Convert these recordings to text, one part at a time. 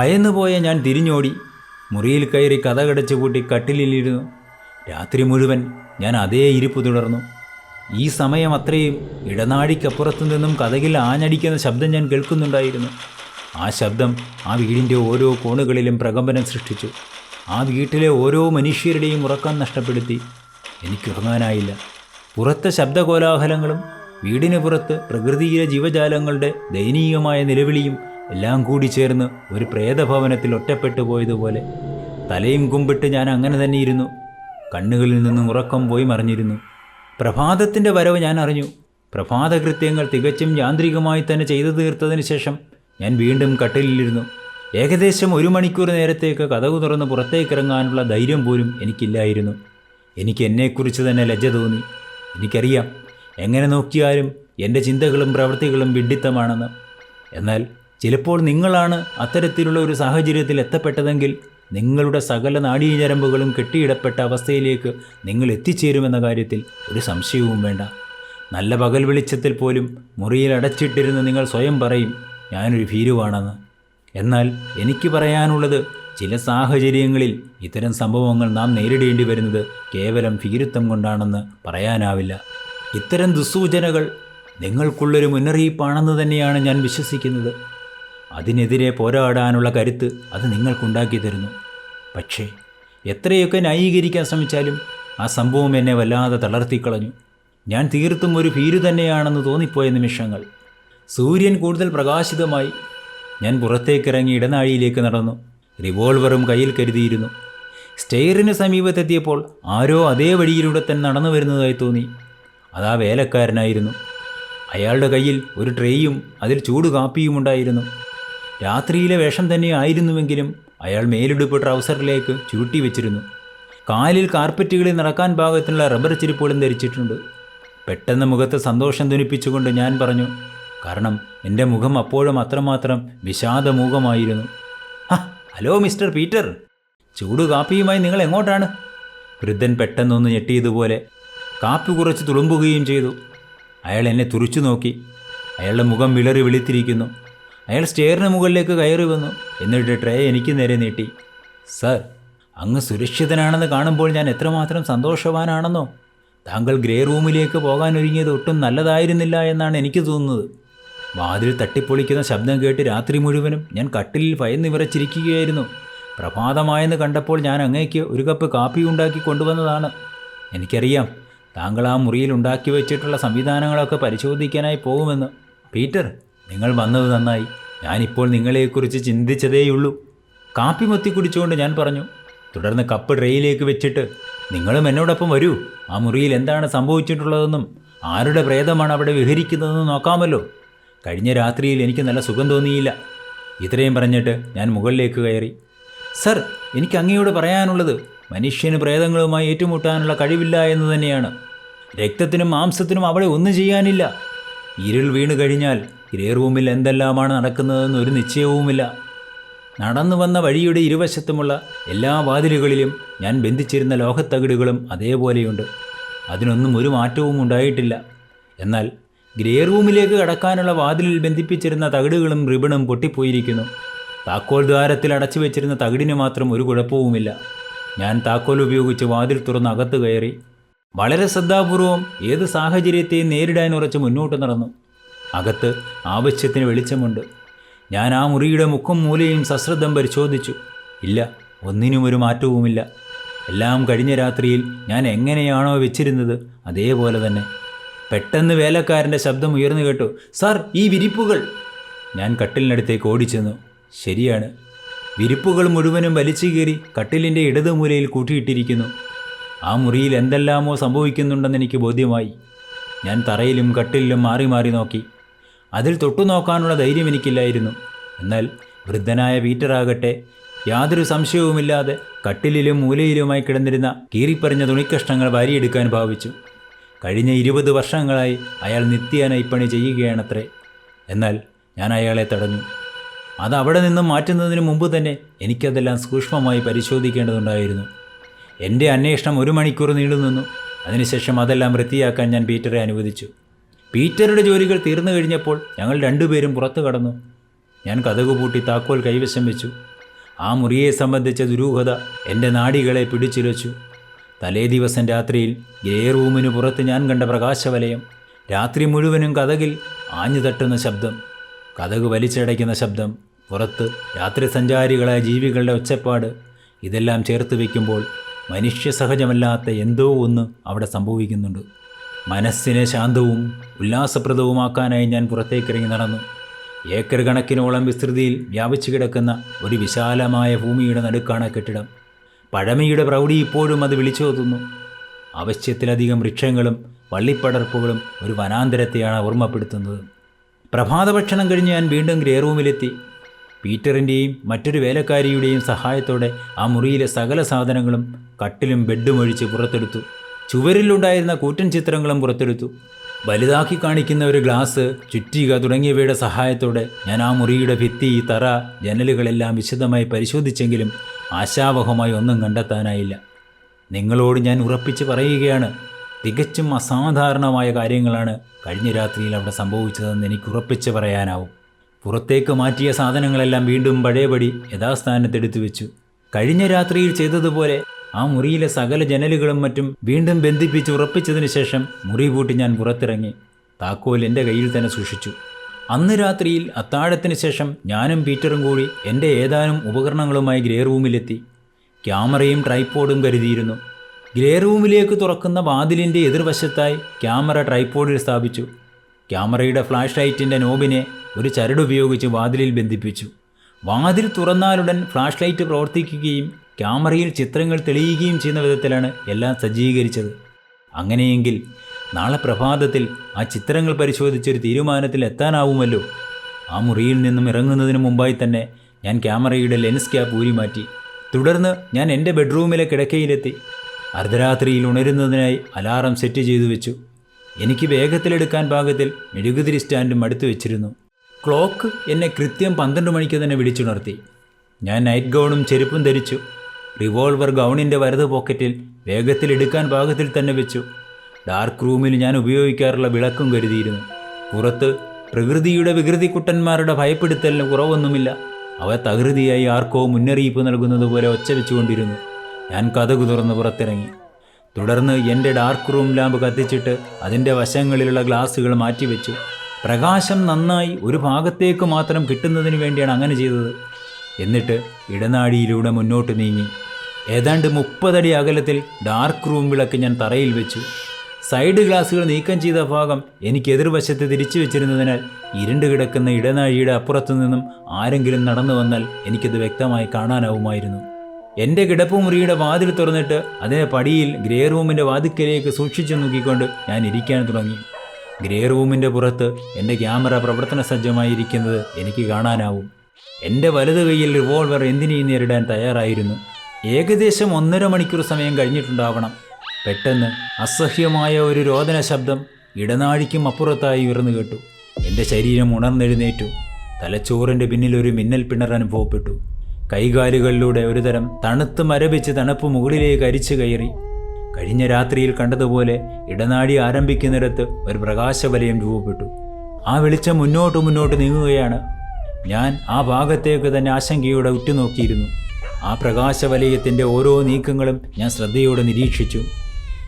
ഭയന്നു പോയ ഞാൻ തിരിഞ്ഞോടി. മുറിയിൽ കയറി കഥകടച്ചു കൂട്ടി കട്ടിലിലിരുന്നു. രാത്രി മുഴുവൻ ഞാൻ അതേ ഇരിപ്പ് തുടർന്നു. ഈ സമയം അത്രയും ഇടനാഴിക്കപ്പുറത്തു നിന്നും കഥകിൽ ആഞ്ഞടിക്കുന്ന ശബ്ദം ഞാൻ കേൾക്കുന്നുണ്ടായിരുന്നു. ആ ശബ്ദം ആ വീടിന്റെ ഓരോ കോണുകളിലും പ്രകമ്പനം സൃഷ്ടിച്ചു. ആ വീട്ടിലെ ഓരോ മനുഷ്യരുടെയും ഉറക്കം നഷ്ടപ്പെടുത്തി. എനിക്കുറങ്ങാനായില്ല പുറത്തെ ശബ്ദകോലാഹലങ്ങളും വീടിന് പുറത്ത് പ്രകൃതിയിലെ ജീവജാലങ്ങളുടെ ദയനീയമായ നിലവിളിയും എല്ലാം കൂടി ചേർന്ന് ഒരു പ്രേതഭവനത്തിൽ ഒറ്റപ്പെട്ടു പോയതുപോലെ തലയും കുമ്പിട്ട് ഞാൻ അങ്ങനെ തന്നെ ഇരുന്നു. കണ്ണുകളിൽ നിന്നും ഉറക്കം പോയി മറിഞ്ഞിരുന്നു. പ്രഭാതത്തിന്റെ വരവ് ഞാൻ അറിഞ്ഞു. പ്രഭാതകൃത്യങ്ങൾ തികച്ചും യാന്ത്രികമായി തന്നെ ചെയ്തു തീർത്തതിന് ശേഷം ഞാൻ വീണ്ടും കട്ടിലിരുന്നു ഏകദേശം ഒരു മണിക്കൂർ നേരത്തേക്ക് കഥകു തുറന്ന് പുറത്തേക്കിറങ്ങാനുള്ള ധൈര്യം പോലും എനിക്കില്ലായിരുന്നു. എനിക്ക് എന്നെക്കുറിച്ച് തന്നെ ലജ്ജ തോന്നി. എനിക്കറിയാം എങ്ങനെ നോക്കിയാലും എന്റെ ചിന്തകളും പ്രവൃത്തികളും വിഡിത്തമാണെന്ന് എന്നാൽ ചിലപ്പോൾ നിങ്ങളാണ് അത്തരത്തിലുള്ള ഒരു സാഹചര്യത്തിൽ എത്തപ്പെട്ടതെങ്കിൽ നിങ്ങളുടെ സകല നാഡീഞരമ്പുകളും കെട്ടിയിടപ്പെട്ട അവസ്ഥയിലേക്ക് നിങ്ങൾ എത്തിച്ചേരുമെന്ന കാര്യത്തിൽ ഒരു സംശയവും വേണ്ട. നല്ല പകൽ വെളിച്ചത്തിൽ പോലും മുറിയിൽ അടച്ചിട്ടിരുന്ന് നിങ്ങൾ സ്വയം പറയും ഞാനൊരു ഭീരുവാണെന്ന്. എന്നാൽ എനിക്ക് പറയാനുള്ളത് ചില സാഹചര്യങ്ങളിൽ ഇത്തരം സംഭവങ്ങൾ നാം നേരിടേണ്ടി വരുന്നത് കേവലം ഭീരുത്വം കൊണ്ടാണെന്ന് പറയാനാവില്ല. ഇത്തരം ദുസ്സൂചനകൾ നിങ്ങൾക്കുള്ളൊരു മുന്നറിയിപ്പാണെന്ന് തന്നെയാണ് ഞാൻ വിശ്വസിക്കുന്നത്. അതിനെതിരെ പോരാടാനുള്ള കരുത്ത് അത് നിങ്ങൾക്കുണ്ടാക്കി തരുന്നു. പക്ഷേ എത്രയൊക്കെ ന്യായീകരിക്കാൻ ശ്രമിച്ചാലും ആ സംഭവം എന്നെ വല്ലാതെ തളർത്തിക്കളഞ്ഞു. ഞാൻ തീർത്തും ഒരു ഭീരു തന്നെയാണെന്ന് തോന്നിപ്പോയ നിമിഷങ്ങൾ. സൂര്യൻ കൂടുതൽ പ്രകാശിതമായി. ഞാൻ പുറത്തേക്കിറങ്ങി ഇടനാഴിയിലേക്ക് നടന്നു. റിവോൾവറും കയ്യിൽ കരുതിയിരുന്നു. സ്റ്റെയറിന് സമീപത്തെത്തിയപ്പോൾ ആരോ അതേ വഴിയിലൂടെ തന്നെ നടന്നു വരുന്നതായി തോന്നി. അതാ വേലക്കാരനായിരുന്നു. അയാളുടെ കയ്യിൽ ഒരു ട്രേയും അതിൽ ചൂട് കാപ്പിയും ഉണ്ടായിരുന്നു. രാത്രിയിലെ വേഷം തന്നെ ആയിരുന്നുവെങ്കിലും അയാൾ മേലുടുപ്പ് ട്രൗസറിലേക്ക് ചൂട്ടി വെച്ചിരുന്നു. കാലിൽ കാർപ്പറ്റുകളിൽ നടക്കാൻ പാകത്തിനുള്ള റബ്ബർ ചെരുപ്പുകളും ധരിച്ചിട്ടുണ്ട്. പെട്ടെന്ന് മുഖത്ത് സന്തോഷം ധനിപ്പിച്ചുകൊണ്ട് ഞാൻ പറഞ്ഞു കാരണം എന്റെ മുഖം അപ്പോഴും അത്രമാത്രം വിഷാദമൂഖമായിരുന്നു ഹലോ മിസ്റ്റർ പീറ്റർ. ചൂട് കാപ്പിയുമായി നിങ്ങൾ എങ്ങോട്ടാണ്? വൃദ്ധൻ പെട്ടെന്നൊന്ന് ഞെട്ടിയതുപോലെ കാപ്പി കുറച്ച് തുളുമ്പുകയും ചെയ്തു. അയാൾ എന്നെ തുറിച്ചു നോക്കി. അയാളുടെ മുഖം വിളറി വെളുത്തിരിക്കുന്നു. അയാൾ സ്റ്റെയറിന് മുകളിലേക്ക് കയറി വന്നു. എന്നിട്ട് ട്രേ എനിക്ക് നേരെ നീട്ടി. സർ അങ്ങ് സുരക്ഷിതനാണെന്ന് കാണുമ്പോൾ ഞാൻ എത്രമാത്രം സന്തോഷവാനാണെന്നോ? താങ്കൾ ഗ്രേ റൂമിലേക്ക് പോകാൻ ഒരുങ്ങിയത് ഒട്ടും നല്ലതായിരുന്നില്ല എന്നാണ് എനിക്ക് തോന്നുന്നത്. വാതിൽ തട്ടിപ്പൊളിക്കുന്ന ശബ്ദം കേട്ട് രാത്രി മുഴുവനും ഞാൻ കട്ടിലിൽ ഭയന്ന് വിറച്ചിരിക്കുകയായിരുന്നു. പ്രഭാതമായെന്ന് കണ്ടപ്പോൾ ഞാൻ അങ്ങേക്ക് ഒരു കപ്പ് കാപ്പി ഉണ്ടാക്കി കൊണ്ടുവന്നതാണ്. എനിക്കറിയാം താങ്കൾ ആ മുറിയിൽ ഉണ്ടാക്കി വെച്ചിട്ടുള്ള സംവിധാനങ്ങളൊക്കെ പരിശോധിക്കാനായി പോകുമെന്ന്. പീറ്റർ നിങ്ങൾ വന്നത് നന്നായി. ഞാനിപ്പോൾ നിങ്ങളെക്കുറിച്ച് ചിന്തിച്ചതേയുള്ളൂ. കാപ്പി മൊത്തി കുടിച്ചുകൊണ്ട് ഞാൻ പറഞ്ഞു തുടർന്ന് കപ്പ് ട്രെയിലേക്ക് വെച്ചിട്ട് നിങ്ങളും എന്നോടൊപ്പം വരൂ. ആ മുറിയിൽ എന്താണ് സംഭവിച്ചിട്ടുള്ളതെന്നും ആരുടെ പ്രേതമാണ് അവിടെ വിഹരിക്കുന്നതെന്നും നോക്കാമല്ലോ. കഴിഞ്ഞ രാത്രിയിൽ എനിക്ക് നല്ല സുഖം തോന്നിയില്ല. ഇത്രയും പറഞ്ഞിട്ട് ഞാൻ മുകളിലേക്ക് കയറി. സർ എനിക്ക് അങ്ങയോട് പറയാനുള്ളത് മനുഷ്യന് പ്രേതങ്ങളുമായി ഏറ്റുമുട്ടാനുള്ള കഴിവില്ല എന്ന് തന്നെയാണ്. രക്തത്തിനും മാംസത്തിനും അവിടെ ഒന്നും ചെയ്യാനില്ല. ഇരുൾ വീണ് കഴിഞ്ഞാൽ ഗ്രേ റൂമിൽ എന്തെല്ലാമാണ് നടക്കുന്നതെന്ന് ഒരു നിശ്ചയവുമില്ല. നടന്നു വന്ന വഴിയുടെ ഇരുവശത്തുമുള്ള എല്ലാ വാതിലുകളിലും ഞാൻ ബന്ധിച്ചിരുന്ന ലോഹത്തകിടുകളും അതേപോലെയുണ്ട്. അതിനൊന്നും ഒരു മാറ്റവും ഉണ്ടായിട്ടില്ല. എന്നാൽ ഗ്രേ റൂമിലേക്ക് കടക്കാനുള്ള വാതിലിൽ ബന്ധിപ്പിച്ചിരുന്ന തകിടുകളും റിബണും പൊട്ടിപ്പോയിരിക്കുന്നു. താക്കോൽ ദ്വാരത്തിൽ അടച്ചു വെച്ചിരുന്ന തകിടിന് മാത്രം ഒരു കുഴപ്പവുമില്ല. ഞാൻ താക്കോൽ ഉപയോഗിച്ച് വാതിൽ തുറന്ന് അകത്ത് കയറി. വളരെ ശ്രദ്ധാപൂർവം ഏത് സാഹചര്യത്തെയും നേരിടാൻ ഉറച്ച് മുന്നോട്ട് നടന്നു. അകത്ത് ആവശ്യത്തിന് വെളിച്ചമുണ്ട്. ഞാൻ ആ മുറിയുടെ മുക്കും മൂലയും സശ്രദ്ധം പരിശോധിച്ചു. ഇല്ല ഒന്നിനും ഒരു മാറ്റവുമില്ല. എല്ലാം കഴിഞ്ഞ രാത്രിയിൽ ഞാൻ എങ്ങനെയാണോ വെച്ചിരുന്നത് അതേപോലെ തന്നെ. പെട്ടെന്ന് വേലക്കാരന്റെ ശബ്ദം ഉയർന്നു കേട്ടു. സാർ ഈ വിരിപ്പുകൾ. ഞാൻ കട്ടിലിനടുത്തേക്ക് ഓടിച്ചെന്നു. ശരിയാണ്. വിരിപ്പുകൾ മുഴുവനും വലിച്ചു കീറി കട്ടിലിന്റെ ഇടതുമൂലയിൽ കൂട്ടിയിട്ടിരിക്കുന്നു. ആ മുറിയിൽ എന്തെല്ലാമോ സംഭവിക്കുന്നുണ്ടെന്ന് എനിക്ക് ബോധ്യമായി. ഞാൻ തറയിലും കട്ടിലിലും മാറി മാറി നോക്കി. അതിൽ തൊട്ടുനോക്കാനുള്ള ധൈര്യം എനിക്കില്ലായിരുന്നു. എന്നാൽ വൃദ്ധനായ പീറ്ററാകട്ടെ യാതൊരു സംശയവുമില്ലാതെ കട്ടിലിലും മൂലയിലുമായി കിടന്നിരുന്ന കീറിപ്പറിഞ്ഞ തുണിക്കഷ്ണങ്ങൾ വാരിയെടുക്കാൻ ഭാവിച്ചു. കഴിഞ്ഞ ഇരുപത് വർഷങ്ങളായി അയാൾ നിത്യേന ഇപ്പണി ചെയ്യുകയാണത്രേ. എന്നാൽ ഞാൻ അയാളെ തടഞ്ഞു. അത് അവിടെ നിന്നും മാറ്റുന്നതിന് മുമ്പ് തന്നെ എനിക്കതെല്ലാം സൂക്ഷ്മമായി പരിശോധിക്കേണ്ടതുണ്ടായിരുന്നു. എന്റെ അന്വേഷണം ഒരു മണിക്കൂർ നീണ്ടുനിന്നു. അതിനുശേഷം അതെല്ലാം വൃത്തിയാക്കാൻ ഞാൻ പീറ്ററെ അനുവദിച്ചു. പീറ്ററുടെ ജോലികൾ തീർന്നു കഴിഞ്ഞപ്പോൾ ഞങ്ങൾ രണ്ടുപേരും പുറത്തു കടന്നു. ഞാൻ കഥകു പൂട്ടി താക്കോൽ കൈവശം വെച്ചു. ആ മുറിയെ സംബന്ധിച്ച ദുരൂഹത എന്റെ നാടികളെ പിടിച്ചുലച്ചു. തലേ ദിവസം രാത്രിയിൽ ഗ്രേ റൂമിന് പുറത്ത് ഞാൻ കണ്ട പ്രകാശവലയം രാത്രി മുഴുവനും കഥകിൽ ആഞ്ഞു തട്ടുന്ന ശബ്ദം കഥക് വലിച്ചടയ്ക്കുന്ന ശബ്ദം പുറത്ത് രാത്രി സഞ്ചാരികളായ ജീവികളുടെ ഒച്ചപ്പാട് ഇതെല്ലാം ചേർത്ത് വയ്ക്കുമ്പോൾ മനുഷ്യ സഹജമല്ലാത്ത എന്തോ ഒന്ന് അവിടെ സംഭവിക്കുന്നുണ്ട്. മനസ്സിനെ ശാന്തവും ഉല്ലാസപ്രദവുമാക്കാനായി ഞാൻ പുറത്തേക്കിറങ്ങി നടന്നു. ഏക്കർ കണക്കിനോളം വിസ്തൃതിയിൽ വ്യാപിച്ചു കിടക്കുന്ന ഒരു വിശാലമായ ഭൂമിയുടെ നടുക്കാണ് കെട്ടിടം. പഴമയുടെ പ്രൗഢി ഇപ്പോഴും അത് വിളിച്ചോതുന്നു. ആവശ്യത്തിലധികം വൃക്ഷങ്ങളും വള്ളിപ്പടർപ്പുകളും ഒരു വനാന്തരത്തെയാണ് ഓർമ്മപ്പെടുത്തുന്നത്. പ്രഭാത ഭക്ഷണം കഴിഞ്ഞ് ഞാൻ വീണ്ടും ഗ്രേ റൂമിലെത്തി. പീറ്ററിന്റെയും മറ്റൊരു വേലക്കാരിയുടെയും സഹായത്തോടെ ആ മുറിയിലെ സകല സാധനങ്ങളും കട്ടിലും ബെഡും ഒഴിച്ച് പുറത്തെടുത്തു. ചുവരിലുണ്ടായിരുന്ന കൂറ്റൻ ചിത്രങ്ങളും പുറത്തെടുത്തു. വലുതാക്കി കാണിക്കുന്ന ഒരു ഗ്ലാസ് ചുറ്റിക തുടങ്ങിയവയുടെ സഹായത്തോടെ ഞാൻ ആ മുറിയുടെ ഭിത്തി തറ ജനലുകളെല്ലാം വിശദമായി പരിശോധിച്ചെങ്കിലും ആശാവഹമായി ഒന്നും കണ്ടെത്താനായില്ല. നിങ്ങളോട് ഞാൻ ഉറപ്പിച്ച് പറയുകയാണ് തികച്ചും അസാധാരണമായ കാര്യങ്ങളാണ് കഴിഞ്ഞ രാത്രിയിൽ അവിടെ സംഭവിച്ചതെന്ന് എനിക്ക് ഉറപ്പിച്ച് പറയാനാവും. പുറത്തേക്ക് മാറ്റിയ സാധനങ്ങളെല്ലാം വീണ്ടും പഴയപടി യഥാസ്ഥാനത്തെടുത്തു വെച്ചു. കഴിഞ്ഞ രാത്രിയിൽ ചെയ്തതുപോലെ ആ മുറിയിലെ സകല ജനലുകളും മറ്റും വീണ്ടും ബന്ധിപ്പിച്ച് ഉറപ്പിച്ചതിന് ശേഷം മുറി പൂട്ടി ഞാൻ പുറത്തിറങ്ങി. താക്കോൽ എന്റെ കയ്യിൽ തന്നെ സൂക്ഷിച്ചു. അന്ന് രാത്രിയിൽ അത്താഴത്തിന് ശേഷം ഞാനും പീറ്ററും കൂടി എന്റെ ഏതാനും ഉപകരണങ്ങളുമായി ഗ്രേ റൂമിലെത്തി. ക്യാമറയും ട്രൈപ്പോഡും കരുതിയിരുന്നു. ഗ്രേ റൂമിലേക്ക് തുറക്കുന്ന വാതിലിന്റെ എതിർവശത്തായി ക്യാമറ ട്രൈപ്പോഡിൽ സ്ഥാപിച്ചു. ക്യാമറയുടെ ഫ്ലാഷ് ലൈറ്റിന്റെ നോബിനെ ഒരു ചരടുപയോഗിച്ച് വാതിലിൽ ബന്ധിപ്പിച്ചു. വാതിൽ തുറന്നാലുടൻ ഫ്ലാഷ് ലൈറ്റ് പ്രവർത്തിക്കുകയും ക്യാമറയിൽ ചിത്രങ്ങൾ തെളിയുകയും ചെയ്യുന്ന വിധത്തിലാണ് എല്ലാം സജ്ജീകരിച്ചത്. അങ്ങനെയെങ്കിൽ നാളെ പ്രഭാതത്തിൽ ആ ചിത്രങ്ങൾ പരിശോധിച്ചൊരു തീരുമാനത്തിൽ എത്താനാവുമല്ലോ. ആ മുറിയിൽ നിന്നും ഇറങ്ങുന്നതിന് മുമ്പായി തന്നെ ഞാൻ ക്യാമറയുടെ ലെൻസ് ക്യാപ്പ് ഊരി മാറ്റി. തുടർന്ന് ഞാൻ എന്റെ ബെഡ്റൂമിലെ കിടക്കയിലെത്തി. അർദ്ധരാത്രിയിൽ ഉണരുന്നതിനായി അലാറം സെറ്റ് ചെയ്തു വെച്ചു. എനിക്ക് വേഗത്തിലെടുക്കാൻ പാകത്തിൽ മെഴുകുതിരി സ്റ്റാൻഡും അടുത്ത് വെച്ചിരുന്നു. ക്ലോക്ക് എന്നെ കൃത്യം പന്ത്രണ്ട് മണിക്ക് തന്നെ വിളിച്ചുണർത്തി. ഞാൻ നൈറ്റ് ഗൗണും ചെരുപ്പും ധരിച്ചു. റിവോൾവർ ഗൗണിന്റെ വലത് പോക്കറ്റിൽ വേഗത്തിൽ എടുക്കാൻ പാകത്തിൽ തന്നെ വെച്ചു. ഡാർക്ക് റൂമിൽ ഞാൻ ഉപയോഗിക്കാറുള്ള വിളക്കും കരുതിയിരുന്നു. പുറത്ത് പ്രകൃതിയുടെ വികൃതിക്കുട്ടന്മാരുടെ ഭയപ്പെടുത്തലിന് കുറവൊന്നുമില്ല. അവ തകൃതിയായി ആർക്കോ മുന്നറിയിപ്പ് നൽകുന്നത് പോലെ ഒച്ച വെച്ചുകൊണ്ടിരുന്നു. ഞാൻ കഥകു തുറന്ന് പുറത്തിറങ്ങി. തുടർന്ന് എന്റെ ഡാർക്ക് റൂം ലാമ്പ് കത്തിച്ചിട്ട് അതിന്റെ വശങ്ങളിലുള്ള ഗ്ലാസ്സുകൾ മാറ്റിവെച്ചു. പ്രകാശം നന്നായി ഒരു ഭാഗത്തേക്ക് മാത്രം കിട്ടുന്നതിന് വേണ്ടിയാണ് അങ്ങനെ ചെയ്തത്. എന്നിട്ട് ഇടനാഴിയിലൂടെ മുന്നോട്ട് നീങ്ങി. ഏതാണ്ട് മുപ്പതടി അകലത്തിൽ ഡാർക്ക് റൂം വിളക്ക് ഞാൻ തറയിൽ വെച്ചു. സൈഡ് ഗ്ലാസുകൾ നീക്കം ചെയ്ത ഭാഗം എനിക്ക് എതിർവശത്ത് തിരിച്ചു വെച്ചിരുന്നതിനാൽ ഇരുണ്ട് കിടക്കുന്ന ഇടനാഴിയുടെ അപ്പുറത്തു നിന്നും ആരെങ്കിലും നടന്നു വന്നാൽ എനിക്കത് വ്യക്തമായി കാണാനാവുമായിരുന്നു. എന്റെ കിടപ്പുമുറിയുടെ വാതിൽ തുറന്നിട്ട് അതിനെ പടിയിൽ ഗ്രേ റൂമിന്റെ വാതിക്കലേക്ക് സൂക്ഷിച്ചു നോക്കിക്കൊണ്ട് ഞാൻ ഇരിക്കാൻ തുടങ്ങി. ഗ്രേ റൂമിന്റെ പുറത്ത് എന്റെ ക്യാമറ പ്രവർത്തന സജ്ജമായിരിക്കുന്നത് എനിക്ക് കാണാനാവും. എന്റെ വലത് കൈയിൽ റിവോൾവർ എന്തിനേയും നേരിടാൻ തയ്യാറായിരുന്നു? ഏകദേശം ഒന്നര മണിക്കൂർ സമയം കഴിഞ്ഞിട്ടുണ്ടാവണം. പെട്ടെന്ന് അസഹ്യമായ ഒരു രോദന ശബ്ദം ഇടനാഴിക്കും അപ്പുറത്തായി ഉയർന്നു കേട്ടു. എന്റെ ശരീരം ഉണർന്നെഴുന്നേറ്റു. തലച്ചോറിന്റെ പിന്നിൽ ഒരു മിന്നൽ പിണർ അനുഭവപ്പെട്ടു. കൈകാലുകളിലൂടെ ഒരുതരം തണുത്ത് മരവിച്ച് തണുപ്പ് മുകളിലേക്ക് അരിച്ചു കയറി. കഴിഞ്ഞ രാത്രിയിൽ കണ്ടതുപോലെ ഇടനാഴി ആരംഭിക്കുന്നിടത്ത് ഒരു പ്രകാശവലയം രൂപപ്പെട്ടു. ആ വെളിച്ചം മുന്നോട്ട് മുന്നോട്ട് നീങ്ങുകയാണ് ഞാൻ ആ ഭാഗത്തേക്ക് തന്നെ ആശങ്കയോടെ ഉറ്റുനോക്കിയിരുന്നു. ആ പ്രകാശവലയത്തിന്റെ ഓരോ നീക്കങ്ങളും ഞാൻ ശ്രദ്ധയോടെ നിരീക്ഷിച്ചു.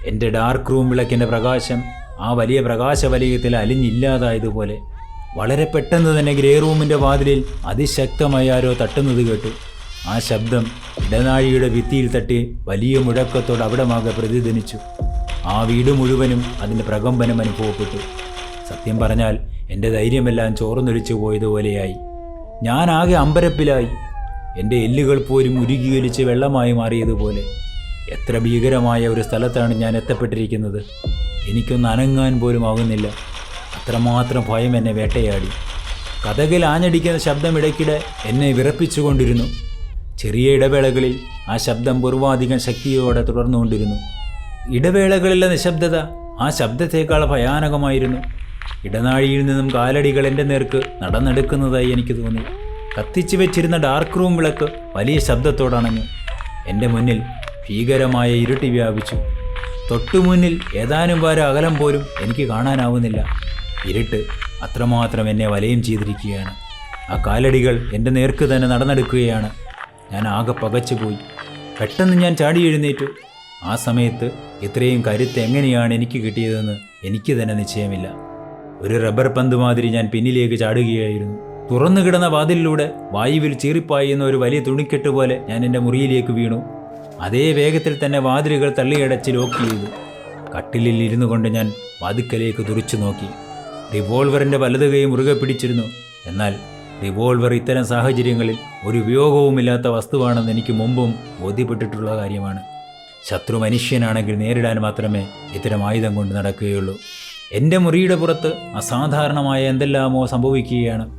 എന്റെ ഡാർക്ക് റൂം വിളക്കിന്റെ പ്രകാശം ആ വലിയ പ്രകാശവലയത്തിൽ അലിഞ്ഞില്ലാതായതുപോലെ. വളരെ പെട്ടെന്ന് തന്നെ ഗ്രേ റൂമിന്റെ വാതിലിൽ അതിശക്തമായി ആരോ തട്ടുന്നത് കേട്ടു. ആ ശബ്ദം ഇടനാഴിയുടെ ഭിത്തിയിൽ തട്ടി വലിയ മുഴക്കത്തോട് അവിടമാകെ പ്രതിധ്വനിച്ചു. ആ വീട് മുഴുവനും അതിന്റെ പ്രകമ്പനം അനുഭവപ്പെട്ടു. സത്യം പറഞ്ഞാൽ എന്റെ ധൈര്യമെല്ലാം ചോർന്നൊലിച്ചു പോയതുപോലെയായി. ഞാൻ ആകെ അമ്പരപ്പിലായി. എന്റെ എല്ലുകൾ പോലും ഉരുകിയൊലിച്ച് വെള്ളമായി മാറിയതുപോലെ. എത്ര ഭീകരമായ ഒരു സ്ഥലത്താണ് ഞാൻ എത്തപ്പെട്ടിരിക്കുന്നത്. എനിക്കൊന്ന് അനങ്ങാൻ പോലും ആകുന്നില്ല അത്രമാത്രം ഭയം എന്നെ വേട്ടയാടി. കഥകിൽ ആഞ്ഞടിക്കുന്ന ശബ്ദം ഇടയ്ക്കിടെ എന്നെ വിറപ്പിച്ചുകൊണ്ടിരുന്നു. ചെറിയ ഇടവേളകളിൽ ആ ശബ്ദം പൂർവാധികം ശക്തിയോടെ തുടർന്നുകൊണ്ടിരുന്നു. ഇടവേളകളിലെ നിശബ്ദത ആ ശബ്ദത്തേക്കാൾ ഭയാനകമായിരുന്നു. ഇടനാഴിയിൽ നിന്നും കാലടികൾ എന്റെ നേർക്ക് നടന്നെടുക്കുന്നതായി എനിക്ക് തോന്നി. കത്തിച്ചു വെച്ചിരുന്ന ഡാർക്ക് റൂം വിളക്ക് വലിയ ശബ്ദത്തോടണഞ്ഞു. എന്റെ മുന്നിൽ ഭീകരമായ ഇരുട്ടി വ്യാപിച്ചു. തൊട്ടുമുന്നിൽ ഏതാനും വാര അകലം പോലും എനിക്ക് കാണാനാവുന്നില്ല. ഇരുട്ട് അത്രമാത്രം എന്നെ വലയം ചെയ്തിരിക്കുകയാണ്. ആ കാലടികൾ എന്റെ നേർക്ക് തന്നെ നടന്നെടുക്കുകയാണ്. ഞാൻ ആകെ പകച്ചുപോയി. പെട്ടെന്ന് ഞാൻ ചാടി എഴുന്നേറ്റു. ആ സമയത്ത് ഇത്രയും കരുത്ത് എങ്ങനെയാണ് എനിക്ക് കിട്ടിയതെന്ന് എനിക്ക് തന്നെ നിശ്ചയമില്ല. ഒരു റബ്ബർ പന്ത് മാതിരി ഞാൻ പിന്നിലേക്ക് ചാടുകയായിരുന്നു. തുറന്നു കിടന്ന വാതിലിലൂടെ വായുവിൽ ചീറിപ്പായുന്ന ഒരു വലിയ തുണിക്കെട്ട് പോലെ ഞാൻ എന്റെ മുറിയിലേക്ക് വീണു. അതേ വേഗത്തിൽ തന്നെ വാതിലുകൾ തള്ളിയടച്ച് ലോക്ക് ചെയ്തു. കട്ടിലിൽ ഇരുന്നു കൊണ്ട് ഞാൻ വാതിക്കലേക്ക് തുറിച്ചു നോക്കി. റിവോൾവറിന്റെ വലത് കൈ മുറുകെ പിടിച്ചിരുന്നു. എന്നാൽ റിവോൾവർ ഇത്തരം സാഹചര്യങ്ങളിൽ ഒരു ഉപയോഗവുമില്ലാത്ത വസ്തുവാണെന്ന് എനിക്ക് മുമ്പും ബോധ്യപ്പെട്ടിട്ടുള്ള കാര്യമാണ്. ശത്രു മനുഷ്യനാണെങ്കിൽ നേരിടാൻ മാത്രമേ ഇത്തരം ആയുധം കൊണ്ട് നടക്കുകയുള്ളൂ. എന്റെ മുറിയുടെ പുറത്ത് അസാധാരണമായ എന്തെല്ലാമോ സംഭവിക്കുകയാണ്.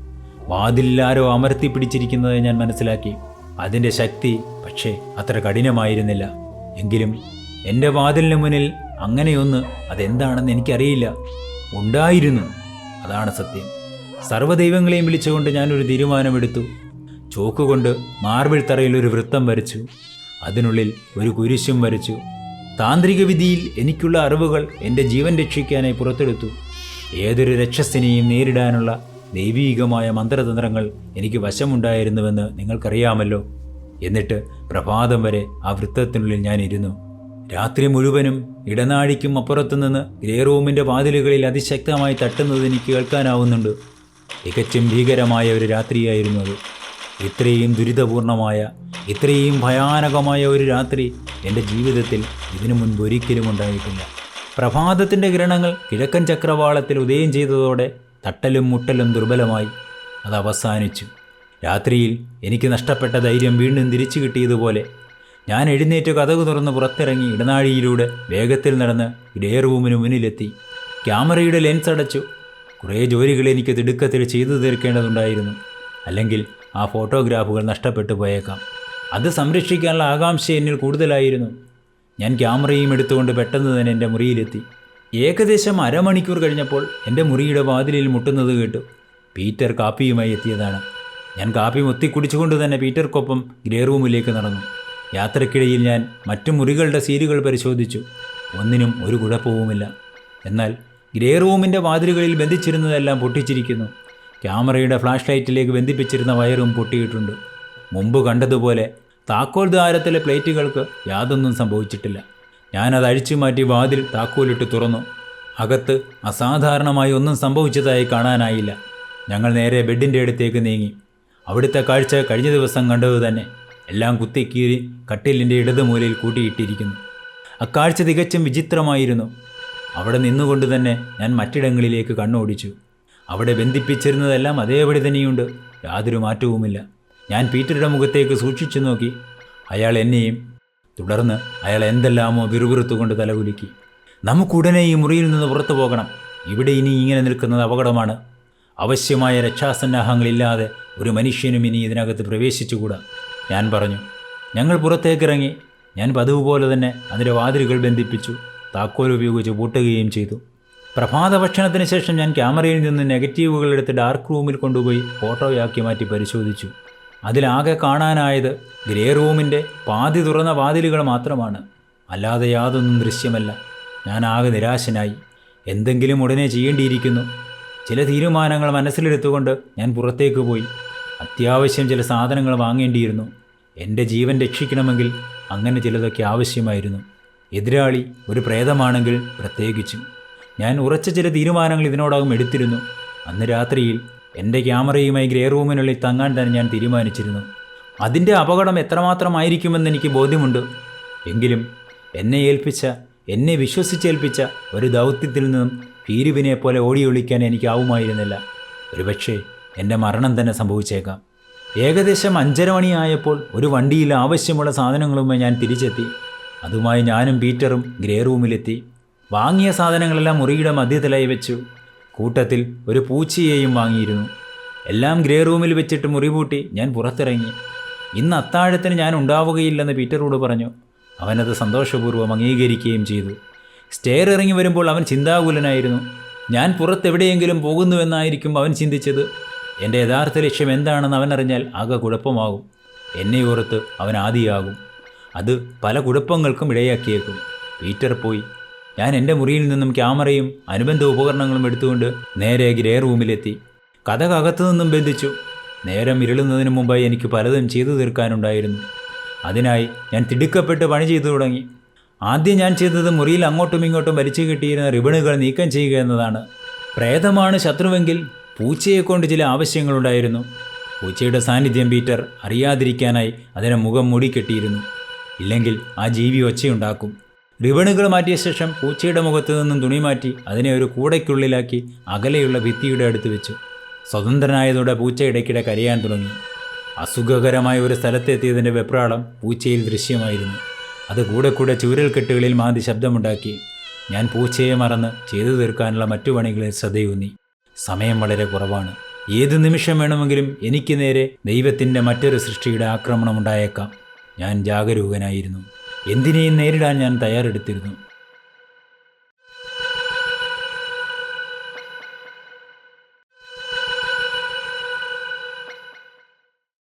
വാതിലാരോ അമർത്തി പിടിച്ചിരിക്കുന്നത് ഞാൻ മനസ്സിലാക്കി. അതിന്റെ ശക്തി പക്ഷേ അത്ര കഠിനമായിരുന്നില്ല. എങ്കിലും എന്റെ വാതിലിന് മുന്നിൽ അങ്ങനെയൊന്ന് അതെന്താണെന്ന് എനിക്കറിയില്ല. ഉണ്ടായിരുന്നു. അതാണ് സത്യം. സർവദൈവങ്ങളെയും വിളിച്ചുകൊണ്ട് ഞാനൊരു തീരുമാനമെടുത്തു. ചോക്കുകൊണ്ട് മാർബിൾ തറയിൽ ഒരു വൃത്തം വരച്ചു. അതിനുള്ളിൽ ഒരു കുരിശും വരച്ചു. താന്ത്രിക വിധിയിൽ എനിക്കുള്ള അറിവുകൾ എന്റെ ജീവൻ രക്ഷിക്കാനായി പുറത്തെടുത്തു. ഏതൊരു രക്ഷസ്ഥനെയും നേരിടാനുള്ള ദൈവീകമായ മന്ത്രതന്ത്രങ്ങൾ എനിക്ക് വശമുണ്ടായിരുന്നുവെന്ന് നിങ്ങൾക്കറിയാമല്ലോ. എന്നിട്ട് പ്രഭാതം വരെ ആ വൃത്തത്തിനുള്ളിൽ ഞാൻ ഇരുന്നു. രാത്രി മുഴുവനും ഇടനാഴിക്കും അപ്പുറത്തുനിന്ന് ഗ്രേ റൂമിന്റെ വാതിലുകളിൽ അതിശക്തമായി തട്ടുന്നത് എനിക്ക് കേൾക്കാനാവുന്നുണ്ട്. തികച്ചും ഭീകരമായ ഒരു രാത്രിയായിരുന്നു അത്. ഇത്രയും ദുരിതപൂർണമായ ഇത്രയും ഭയാനകമായ ഒരു രാത്രി എന്റെ ജീവിതത്തിൽ ഇതിനു മുൻപ് ഒരിക്കലും ഉണ്ടായിട്ടില്ല. പ്രഭാതത്തിന്റെ കിരണങ്ങൾ കിഴക്കൻ ചക്രവാളത്തിൽ ഉദയം ചെയ്തതോടെ തട്ടലും മുട്ടലും ദുർബലമായി. അത് അവസാനിച്ചു. രാത്രിയിൽ എനിക്ക് നഷ്ടപ്പെട്ട ധൈര്യം വീണ്ടും തിരിച്ചു കിട്ടിയതുപോലെ ഞാൻ എഴുന്നേറ്റ് കഥകു തുറന്ന് പുറത്തിറങ്ങി ഇടനാഴിയിലൂടെ വേഗത്തിൽ നടന്ന് ഗ്രേ റൂമിന് മുന്നിലെത്തി. ക്യാമറയുടെ ലെൻസ് അടച്ചു. കുറേ ജോലികൾ എനിക്ക് തിടുക്കത്തിൽ ചെയ്തു തീർക്കേണ്ടതുണ്ടായിരുന്നു. അല്ലെങ്കിൽ ആ ഫോട്ടോഗ്രാഫുകൾ നഷ്ടപ്പെട്ടു പോയേക്കാം. അത് സംരക്ഷിക്കാനുള്ള ആകാംക്ഷ എന്നിൽ കൂടുതലായിരുന്നു. ഞാൻ ക്യാമറയും എടുത്തുകൊണ്ട് പെട്ടെന്ന് തന്നെ എന്റെ മുറിയിലെത്തി. ഏകദേശം അരമണിക്കൂർ കഴിഞ്ഞപ്പോൾ എന്റെ മുറിയുടെ വാതിലിൽ മുട്ടുന്നത് കേട്ടു. പീറ്റർ കാപ്പിയുമായി എത്തിയതാണ്. ഞാൻ കാപ്പി മുത്തി കുടിച്ചുകൊണ്ട് തന്നെ പീറ്റർക്കൊപ്പം ഗ്രേ റൂമിലേക്ക് നടന്നു. യാത്രക്കിടയിൽ ഞാൻ മറ്റു മുറികളുടെ സീലുകൾ പരിശോധിച്ചു. ഒന്നിനും ഒരു കുഴപ്പവുമില്ല. എന്നാൽ ഗ്രേ റൂമിന്റെ വാതിലുകളിൽ ബന്ധിച്ചിരുന്നതെല്ലാം പൊട്ടിച്ചിരിക്കുന്നു. ക്യാമറയുടെ ഫ്ലാഷ് ലൈറ്റിലേക്ക് ബന്ധിപ്പിച്ചിരുന്ന വയറും പൊട്ടിയിട്ടുണ്ട്. മുമ്പ് കണ്ടതുപോലെ താക്കോൽ ദ്വാരത്തിലെ പ്ലേറ്റുകൾക്ക് യാതൊന്നും സംഭവിച്ചിട്ടില്ല. ഞാനത് അഴിച്ചു മാറ്റി വാതിൽ താക്കോലിട്ട് തുറന്നു. അകത്ത് അസാധാരണമായി ഒന്നും സംഭവിച്ചതായി കാണാനായില്ല. ഞങ്ങൾ നേരെ ബെഡിന്റെ അടുത്തേക്ക് നീങ്ങി. അവിടുത്തെ കാഴ്ച കഴിഞ്ഞ ദിവസം കണ്ടത് തന്നെ. എല്ലാം കുത്തിക്കീറി കട്ടിലിന്റെ ഇടതുമൂലയിൽ കൂട്ടിയിട്ടിരിക്കുന്നു. അക്കാഴ്ച തികച്ചും വിചിത്രമായിരുന്നു. അവിടെ നിന്നുകൊണ്ട് തന്നെ ഞാൻ മറ്റിടങ്ങളിലേക്ക് കണ്ണോടിച്ചു. അവിടെ ബന്ധിപ്പിച്ചിരുന്നതെല്ലാം അതേപടി തന്നെയുണ്ട്. യാതൊരു മാറ്റവുമില്ല. ഞാൻ പീറ്ററുടെ മുഖത്തേക്ക് സൂക്ഷിച്ചു നോക്കി. അയാൾ എന്നെയും തുടർന്ന് അയാൾ എന്തെല്ലാമോ വിറുവിറുത്തുകൊണ്ട് തലകുലുക്കി. നമുക്കുടനെ ഈ മുറിയിൽ നിന്ന് പുറത്തു പോകണം. ഇവിടെ ഇനി ഇങ്ങനെ നിൽക്കുന്നത് അപകടമാണ്. ആവശ്യമായ രക്ഷാസന്നാഹങ്ങളില്ലാതെ ഒരു മനുഷ്യനും ഇനി ഇതിനകത്ത് പ്രവേശിച്ചുകൂടാ. ഞാൻ പറഞ്ഞു ഞങ്ങൾ പുറത്തേക്കിറങ്ങി. ഞാൻ പതിവ് പോലെ തന്നെ അതിന്റെ വാതിലുകൾ ബന്ധിപ്പിച്ചു താക്കോൽ ഉപയോഗിച്ച് പൂട്ടുകയും ചെയ്തു. പ്രഭാത ഭക്ഷണത്തിന് ശേഷം ഞാൻ ക്യാമറയിൽ നിന്ന് നെഗറ്റീവുകൾ എടുത്ത് ഡാർക്ക് റൂമിൽ കൊണ്ടുപോയി ഫോട്ടോയാക്കി മാറ്റി പരിശോധിച്ചു. അതിലാകെ കാണാനായത് ഗ്രേ റൂമിന്റെ പാതി തുറന്ന വാതിലുകൾ മാത്രമാണ്. അല്ലാതെ യാതൊന്നും ദൃശ്യമല്ല. ഞാൻ ആകെ നിരാശനായി. എന്തെങ്കിലും ഉടനെ ചെയ്യേണ്ടിയിരിക്കുന്നു. ചില തീരുമാനങ്ങൾ മനസ്സിലെടുത്തുകൊണ്ട് ഞാൻ പുറത്തേക്ക് പോയി. അത്യാവശ്യം ചില സാധനങ്ങൾ വാങ്ങേണ്ടിയിരുന്നു. എന്റെ ജീവൻ രക്ഷിക്കണമെങ്കിൽ അങ്ങനെ ചിലതൊക്കെ ആവശ്യമായിരുന്നു. എതിരാളി ഒരു പ്രേതമാണെങ്കിൽ പ്രത്യേകിച്ചും. ഞാൻ ഉറച്ച ചില തീരുമാനങ്ങൾ ഇതിനോടകം എടുത്തിരുന്നു. അന്ന് രാത്രിയിൽ എന്റെ ക്യാമറയുമായി ഗ്രേ റൂമിനുള്ളിൽ തങ്ങാൻ തന്നെ ഞാൻ തീരുമാനിച്ചിരുന്നു. അതിന്റെ അപകടം എത്രമാത്രമായിരിക്കുമെന്ന് എനിക്ക് ബോധ്യമുണ്ട്. എങ്കിലും എന്നെ ഏൽപ്പിച്ച എന്നെ വിശ്വസിച്ചേൽപ്പിച്ച ഒരു ദൗത്യത്തിൽ നിന്നും ഭീരുവിനെ പോലെ ഓടിയൊളിക്കാൻ എനിക്കാവുമായിരുന്നില്ല ഒരുപക്ഷേ എന്റെ മരണം തന്നെ സംഭവിച്ചേക്കാം. ഏകദേശം അഞ്ചര മണിയായപ്പോൾ ഒരു വണ്ടിയിൽ ആവശ്യമുള്ള സാധനങ്ങളുമായി ഞാൻ തിരിച്ചെത്തി. അതുമായി ഞാനും പീറ്ററും ഗ്രേ റൂമിലെത്തി. വാങ്ങിയ സാധനങ്ങളെല്ലാം മുറിയുടെ മധ്യത്തിലായി വെച്ചു. കൂട്ടത്തിൽ ഒരു പൂച്ചയെയും വാങ്ങിയിരുന്നു. എല്ലാം ഗ്രേ റൂമിൽ വെച്ചിട്ട് മുറി പൂട്ടി ഞാൻ പുറത്തിറങ്ങി. ഇന്ന് അത്താഴത്തിന് ഞാൻ ഉണ്ടാവുകയില്ലെന്ന് പീറ്ററോട് പറഞ്ഞു. അവനത് സന്തോഷപൂർവം അംഗീകരിക്കുകയും ചെയ്തു. സ്റ്റെയർ ഇറങ്ങി വരുമ്പോൾ അവൻ ചിന്താകുലനായിരുന്നു. ഞാൻ പുറത്തെവിടെയെങ്കിലും പോകുന്നുവെന്നായിരിക്കും അവൻ ചിന്തിച്ചത്. എന്റെ യഥാർത്ഥ ലക്ഷ്യം എന്താണെന്ന് അവൻ അറിഞ്ഞാൽ ആകെ കുഴപ്പമാകും. എന്നെ ഓർത്ത് അവൻ ആദിയാകും. അത് പല കുഴപ്പങ്ങൾക്കും ഇടയാക്കിയേക്കും. പീറ്റർ പോയി. ഞാൻ എന്റെ മുറിയിൽ നിന്നും ക്യാമറയും അനുബന്ധ ഉപകരണങ്ങളും എടുത്തുകൊണ്ട് നേരെ ഗ്രേ റൂമിലെത്തി. കഥകകത്തു നിന്നും ബന്ധിച്ചു. നേരം ഇരുളുന്നതിന് മുമ്പായി എനിക്ക് പലതും ചെയ്തു തീർക്കാനുണ്ടായിരുന്നു. അതിനായി ഞാൻ തിടുക്കപ്പെട്ട് പണി ചെയ്തു തുടങ്ങി. ആദ്യം ഞാൻ ചെയ്തത് മുറിയിൽ അങ്ങോട്ടും ഇങ്ങോട്ടും വലിച്ചു കിട്ടിയിരുന്ന റിബണുകൾ നീക്കം ചെയ്യുക എന്നതാണ്. പ്രേതമാണ് ശത്രുവെങ്കിൽ പൂച്ചയെക്കൊണ്ട് ചില ആവശ്യങ്ങളുണ്ടായിരുന്നു. പൂച്ചയുടെ സാന്നിധ്യം പീറ്റർ അറിയാതിരിക്കാനായി അതിനെ മുഖം മൂടിക്കെട്ടിയിരുന്നു ഇല്ലെങ്കിൽ ആ ജീവി ഒച്ചയുണ്ടാക്കും. റിബണുകൾ മാറ്റിയ ശേഷം പൂച്ചയുടെ മുഖത്ത് നിന്നും തുണി മാറ്റി അതിനെ ഒരു കൂടയ്ക്കുള്ളിലാക്കി അകലെയുള്ള ഭിത്തിയുടെ അടുത്ത് വെച്ചു. സ്വതന്ത്രനായതോടെ പൂച്ച ഇടയ്ക്കിടെ കരയാൻ തുടങ്ങി. അസുഖകരമായ ഒരു സ്ഥലത്തെത്തിയതിന്റെ വെപ്രാളം പൂച്ചയിൽ ദൃശ്യമായിരുന്നു. അത് കൂടെ കൂടെ ചൂരൽക്കെട്ടുകളിൽ മാന്തി ശബ്ദമുണ്ടാക്കി. ഞാൻ പൂച്ചയെ മറന്ന് ചെയ്തു തീർക്കാനുള്ള മറ്റു പണികളിൽ ശ്രദ്ധയൂന്നി. സമയം വളരെ കുറവാണ്. ഏത് നിമിഷം വേണമെങ്കിലും എനിക്ക് നേരെ ദൈവത്തിന്റെ മറ്റൊരു സൃഷ്ടിയുടെ ആക്രമണം ഉണ്ടായേക്കാം. ഞാൻ ജാഗരൂകനായിരുന്നു. എന്തിനേയും നേരിടാൻ ഞാൻ തയ്യാറെടുത്തിരുന്നു.